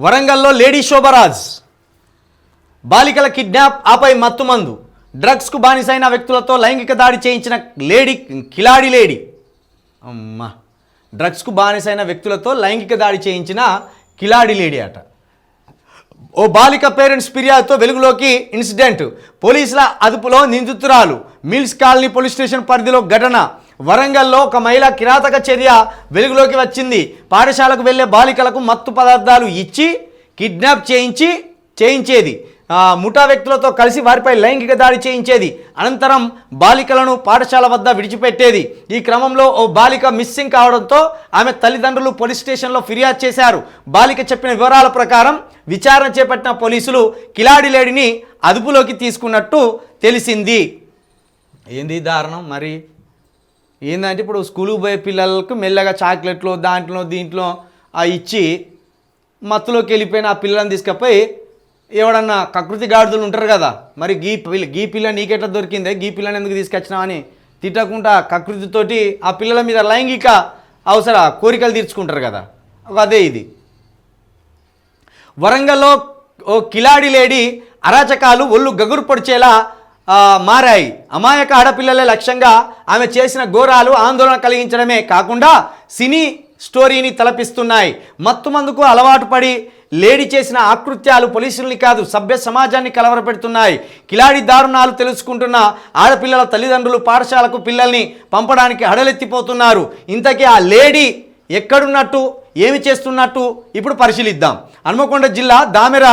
వరంగల్లో లేడీ శోభరాజ్. బాలికల కిడ్నాప్ ఆపై మత్తుమందు. డ్రగ్స్కు బానిసైన వ్యక్తులతో లైంగిక దాడి చేయించిన లేడీ కిలాడి లేడీ. అమ్మ. డ్రగ్స్కు బానిసైన వ్యక్తులతో లైంగిక దాడి చేయించిన కిలాడి లేడీ అట. ఓ బాలిక పేరెంట్స్ ఫిర్యాదుతో వెలుగులోకి ఇన్సిడెంట్. పోలీసుల అదుపులో నిందితురాలు. మిల్స్ కాలనీ పోలీస్ స్టేషన్ పరిధిలో ఘటన. వరంగల్లో ఒక మహిళ కిరాతక చర్య వెలుగులోకి వచ్చింది. పాఠశాలకు వెళ్ళే బాలికలకు మత్తు పదార్థాలు ఇచ్చి కిడ్నాప్ చేయించి చేయించేది. ముఠా వ్యక్తులతో కలిసి వారిపై లైంగిక దాడి చేయించేది. అనంతరం బాలికలను పాఠశాల వద్ద విడిచిపెట్టేది. ఈ క్రమంలో ఓ బాలిక మిస్సింగ్ కావడంతో ఆమె తల్లిదండ్రులు పోలీస్ స్టేషన్లో ఫిర్యాదు చేశారు. బాలిక చెప్పిన వివరాల ప్రకారం విచారణ చేపట్టిన పోలీసులు కిలాడి లేడిని అదుపులోకి తీసుకున్నట్టు తెలిసింది. ఏంది దారుణం? మరి ఏంటంటే ఇప్పుడు స్కూలుకు పోయే పిల్లలకు మెల్లగా చాక్లెట్లు దాంట్లో దీంట్లో ఆ ఇచ్చి మత్తులోకి వెళ్ళిపోయిన ఆ పిల్లలను తీసుకపోయి ఎవడన్నా కకృతి గాడిదలు ఉంటారు కదా మరి గీ పిల్ల గీ పిల్ల నీకెట్లా దొరికిందే? గీ పిల్లని ఎందుకు తీసుకొచ్చినావని తిట్టకుండా కకృతితోటి ఆ పిల్లల మీద లైంగిక అవసర కోరికలు తీర్చుకుంటారు కదా. అదే ఇది. వరంగల్లో ఓ కిలాడి లేడీ అరాచకాలు ఒళ్ళు గగురు పొడిచేలా మారాయి. అమాయక ఆడపిల్లలే లక్ష్యంగా ఆమె చేసిన ఘోరాలు ఆందోళన కలిగించడమే కాకుండా సినీ స్టోరీని తలపిస్తున్నాయి. మత్తుమందుకు అలవాటు పడి లేడీ చేసిన ఆకృత్యాలు పోలీసుల్ని కాదు సభ్య సమాజాన్ని కలవరపెడుతున్నాయి. కిలాడి దారుణాలు తెలుసుకుంటున్న ఆడపిల్లల తల్లిదండ్రులు పాఠశాలకు పిల్లల్ని పంపడానికి హడలెత్తిపోతున్నారు. ఇంతకీ ఆ లేడీ ఎక్కడున్నట్టు ఏమి చేస్తున్నట్టు ఇప్పుడు పరిశీలిద్దాం. హన్మకొండ జిల్లా దామెర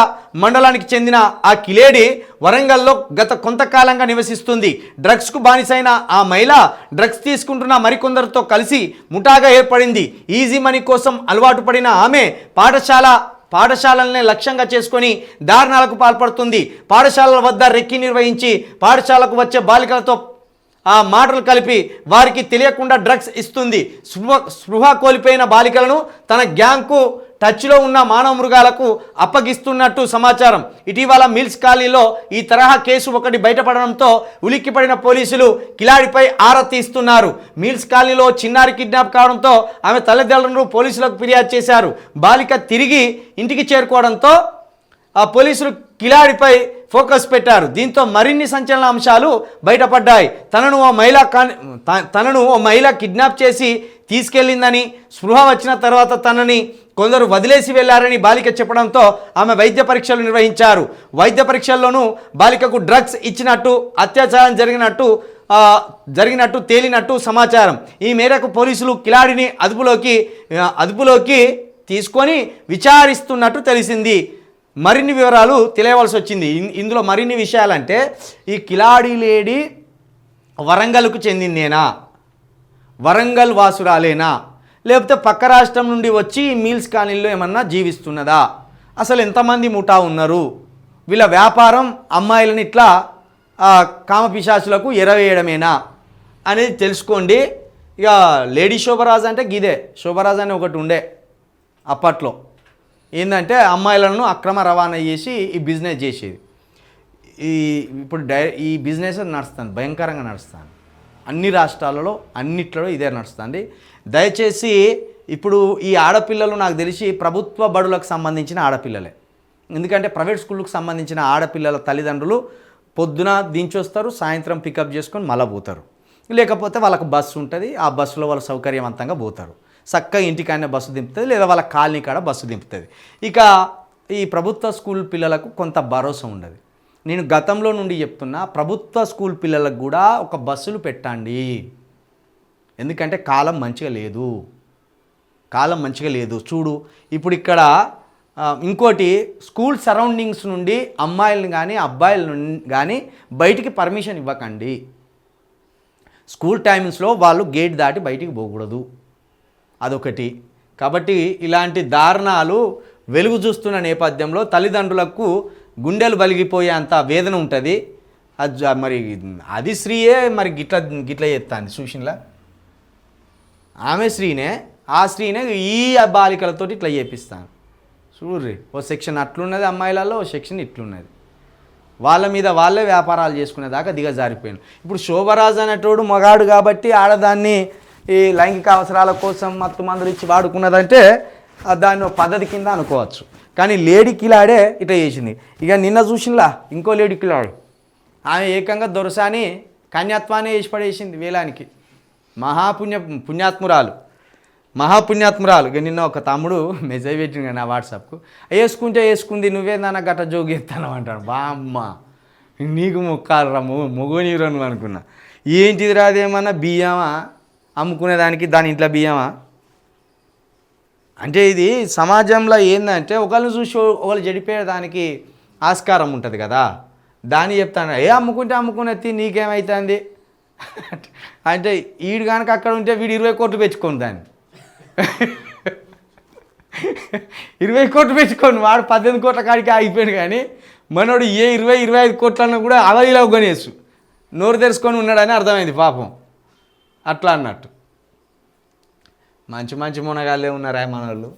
మండలానికి చెందిన ఆ కిలేడి వరంగల్లో గత కొంతకాలంగా నివసిస్తుంది. డ్రగ్స్కు బానిసైన ఆ మహిళ డ్రగ్స్ తీసుకుంటున్న మరికొందరితో కలిసి ముఠాగా ఏర్పడింది. ఈజీ మనీ కోసం అలవాటు పడిన ఆమె పాఠశాల పాఠశాలల్ని లక్ష్యంగా చేసుకొని దారుణాలకు పాల్పడుతుంది. పాఠశాలల వద్ద రెక్కి నిర్వహించి పాఠశాలకు వచ్చే బాలికలతో ఆ మాటలు కలిపి వారికి తెలియకుండా డ్రగ్స్ ఇస్తుంది. స్పృహ స్పృహ కోల్పోయిన బాలికలను తన గ్యాంగ్కు టచ్లో ఉన్న మానవ మృగాలకు అప్పగిస్తున్నట్టు సమాచారం. ఇటీవల మిల్స్ కాలనీలో ఈ తరహా కేసు ఒకటి బయటపడడంతో ఉలిక్కిపడిన పోలీసులు కిలాడిపై ఆరా తీస్తున్నారు. మిల్స్ కాలనీలో చిన్నారి కిడ్నాప్ కావడంతో ఆమె తల్లిదండ్రులను పోలీసులకు ఫిర్యాదు చేశారు. బాలిక తిరిగి ఇంటికి చేరుకోవడంతో ఆ పోలీసులు కిలాడిపై ఫోకస్ పెట్టారు. దీంతో మరిన్ని సంచలన అంశాలు బయటపడ్డాయి. తనను ఓ మహిళ తనను ఓ మహిళ కిడ్నాప్ చేసి తీసుకెళ్ళిందని స్పృహ వచ్చిన తర్వాత తనని కొందరు వదిలేసి వెళ్ళారని బాలిక చెప్పడంతో ఆమె వైద్య పరీక్షలు నిర్వహించారు. వైద్య పరీక్షల్లోనూ బాలికకు డ్రగ్స్ ఇచ్చినట్టు అత్యాచారం జరిగినట్టు జరిగినట్టు తేలినట్టు సమాచారం. ఈ మేరకు పోలీసులు కిలాడిని అదుపులోకి అదుపులోకి తీసుకొని విచారిస్తున్నట్టు తెలిసింది. మరిన్ని వివరాలు తెలియవలసి వచ్చింది. ఇందులో మరిన్ని విషయాలంటే ఈ కిలాడి లేడీ వరంగల్కు చెందిందేనా? వరంగల్ వాసురాలేనా? లేకపోతే పక్క రాష్ట్రం నుండి వచ్చి మీల్స్ కాలనీలో ఏమన్నా జీవిస్తున్నదా? అసలు ఎంతమంది ముఠా ఉన్నారు? వీళ్ళ వ్యాపారం అమ్మాయిలని ఇట్లా కామపిశాసులకు ఎరవేయడమేనా అనేది తెలుసుకోండి. ఇక లేడీ శోభరాజ్ అంటే గిదే. శోభరాజ్ అని ఒకటి ఉండే అప్పట్లో. ఏంటంటే అమ్మాయిలను అక్రమ రవాణా చేసి ఈ బిజినెస్ చేసేది. ఈ ఇప్పుడు డై ఈ బిజినెస్ నడుస్తాను భయంకరంగా నడుస్తాను అన్ని రాష్ట్రాలలో అన్నిట్లలో ఇదే నడుస్తుంది. దయచేసి ఇప్పుడు ఈ ఆడపిల్లలు నాకు తెలిసి ప్రభుత్వ బడులకు సంబంధించిన ఆడపిల్లలే. ఎందుకంటే ప్రైవేట్ స్కూళ్ళకు సంబంధించిన ఆడపిల్లల తల్లిదండ్రులు పొద్దున దించొస్తారు సాయంత్రం పికప్ చేసుకొని మళ్ళీ పోతారు. లేకపోతే వాళ్ళకు బస్సు ఉంటుంది ఆ బస్సులో వాళ్ళు సౌకర్యవంతంగా పోతారు. చక్కగా ఇంటికాడనే బస్సు దింపుతుంది లేదా వాళ్ళ కాలనీ కాడ బస్సు దింపుతుంది. ఇక ఈ ప్రభుత్వ స్కూల్ పిల్లలకు కొంత భరోసా ఉండదు. నేను గతంలో నుండి చెప్తున్నా ప్రభుత్వ స్కూల్ పిల్లలకు కూడా ఒక బస్సులు పెట్టండి. ఎందుకంటే కాలం మంచిగా లేదు. కాలం మంచిగా లేదు. చూడు ఇప్పుడు ఇక్కడ ఇంకోటి స్కూల్ సరౌండింగ్స్ నుండి అమ్మాయిలను కానీ అబ్బాయిలను కానీ బయటికి పర్మిషన్ ఇవ్వకండి. స్కూల్ టైమింగ్స్లో వాళ్ళు గేట్ దాటి బయటికి పోకూడదు. అదొకటి. కాబట్టి ఇలాంటి దారుణాలు వెలుగు చూస్తున్న నేపథ్యంలో తల్లిదండ్రులకు గుండెలు బలిగిపోయేంత వేదన ఉంటుంది. అది మరి అది స్త్రీయే మరి గిట్ల గిట్ల చేస్తాను చూసినలా? ఆమె స్త్రీనే ఆ స్త్రీనే ఈ బాలికలతోటి ఇట్లా చేపిస్తాను చూడ్రి ఓ సెక్షన్ అట్లున్నది అమ్మాయిలలో ఓ సెక్షన్ ఇట్లున్నది. వాళ్ళ మీద వాళ్ళే వ్యాపారాలు చేసుకునేదాకా దిగజారిపోయాను ఇప్పుడు శోభరాజు అనేటోడు మగాడు కాబట్టి ఆడదాన్ని ఈ లైంగిక అవసరాల కోసం మత్తు మందులు ఇచ్చి వాడుకున్నదంటే దాన్ని పద్ధతి కింద అనుకోవచ్చు. కానీ లేడీ కిలాడే ఇట్లా చేసింది. ఇక నిన్న చూసినలా ఇంకో లేడీ కిలాడు. ఆమె ఏకంగా దొరసాని కన్యాత్వాన్ని వేసి పడేసింది వేలానికి. మహాపుణ్య పుణ్యాత్మురాలు. మహాపుణ్యాత్మురాలు. ఇక నిన్న ఒక తమ్ముడు మెసేజ్ పెట్టింది నా వాట్సాప్కు. వేసుకుంటే వేసుకుంది నువ్వే నాన్న గట్ట జోగిస్తాను అంటాడు. బామ్మ నీకు మొక్కాలరా మొగు మొగోనీరు అనుకున్నా. ఏంటిది రాదేమన్నా బియ్యమా? అమ్ముకునేదానికి దాని ఇంట్లో బియ్యమా? అంటే ఇది సమాజంలో ఏంటంటే ఒకరిని చూసి ఒకరు చెడిపోయేదానికి ఆస్కారం ఉంటుంది కదా. దాన్ని చెప్తాను. ఏ అమ్ముకుంటే అమ్ముకునేది నీకేమవుతుంది అంటే వీడు కనుక అక్కడ ఉంటే వీడు ఇరవై కోట్లు పెంచుకోండి దాన్ని. ఇరవై కోట్లు పెంచుకోండి వాడు పద్దెనిమిది కోట్ల కాడికి ఆగిపోయాడు కానీ మనోడు ఏ ఇరవై ఇరవై ఐదు కోట్లన్నా కూడా అవలీలో కొనేసు నోరు తెరుచుకొని ఉన్నాడని అర్థమైంది పాపం. అట్లా అన్నట్టు. మంచి మంచి మునగాళ్ళే ఉన్నారా మన వాళ్ళు